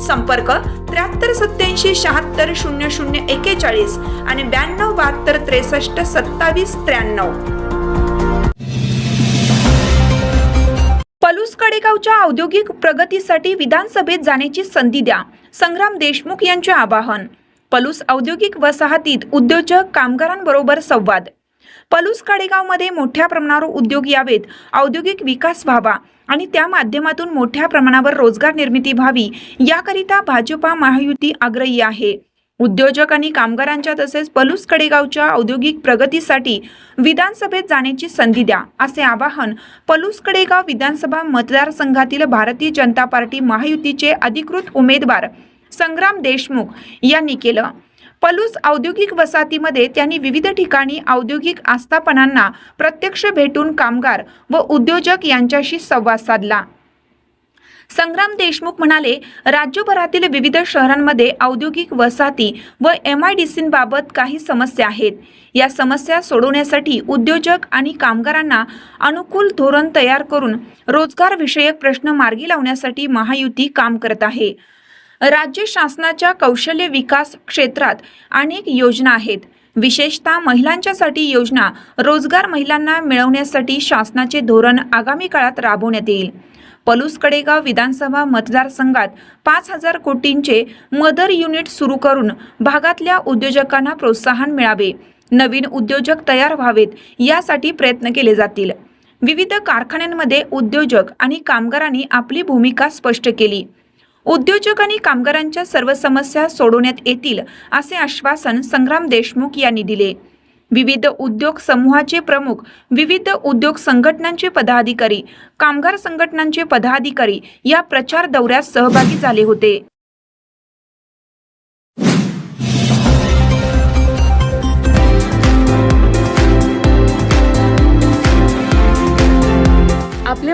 संपर्क त्र्याहत्तर सत्याऐंशी शहात्तर शून्य शून्य एकेचाळीस आणि ब्याण्णव बहात्तर त्रेसष्ट सत्तावीस त्र्याण्णव. पलूस कडेगावच्या औद्योगिक प्रगतीसाठी विधानसभेत जाण्याची संधी द्या. संग्राम देशमुख यांचे आवाहन. पलूस औद्योगिक वसाहतीत उद्योजक कामगारांबरोबर संवाद. पलूस कडेगावमध्ये मोठ्या प्रमाणावर उद्योग यावेत. औद्योगिक विकास व्हावा आणि त्या माध्यमातून मोठ्या प्रमाणावर रोजगार निर्मिती व्हावी याकरिता भाजपा महायुती आग्रही आहे. उद्योजक आणि कामगारांच्या तसेच पलूस कडेगावच्या औद्योगिक प्रगतीसाठी विधानसभेत जाण्याची संधी द्या असे आवाहन पलूस कडेगाव विधानसभा मतदारसंघातील भारतीय जनता पार्टी महायुतीचे अधिकृत उमेदवार संग्राम देशमुख यांनी केलं. पलूस औद्योगिक वसाहतीमध्ये त्यांनी विविध ठिकाणी औद्योगिक आस्थापनांना प्रत्यक्ष भेटून कामगार व उद्योजक यांच्याशी संवाद साधला. संग्राम देशमुख म्हणाले राज्यभरातील विविध शहरांमध्ये औद्योगिक वसाहती व एम आय डी सींबाबत काही समस्या आहेत. या समस्या सोडवण्यासाठी उद्योजक आणि कामगारांना अनुकूल धोरण तयार करून रोजगारविषयक प्रश्न मार्गी लावण्यासाठी महायुती काम करत आहे. राज्य शासनाच्या कौशल्य विकास क्षेत्रात अनेक योजना आहेत. विशेषतः महिलांच्यासाठी योजना रोजगार महिलांना मिळवण्यासाठी शासनाचे धोरण आगामी काळात राबवण्यात येईल. पलूस कडेगाव विधानसभा मतदारसंघात पाच हजार कोटींचे मदर युनिट सुरू करून भागातल्या उद्योजकांना प्रोत्साहन मिळावे. नवीन उद्योजक तयार व्हावेत यासाठी प्रयत्न केले जातील. विविध कारखान्यांमध्ये उद्योजक आणि कामगारांनी आपली भूमिका स्पष्ट केली. उद्योजक आणि कामगारांच्या सर्व समस्या सोडवण्यात येतील असे आश्वासन संग्राम देशमुख यांनी दिले. विविध उद्योग समूहाचे प्रमुख विविध उद्योग संघटनांचे पदाधिकारी कामगार संघटनांचे पदाधिकारी या प्रचार दौऱ्यात सहभागी झाले होते.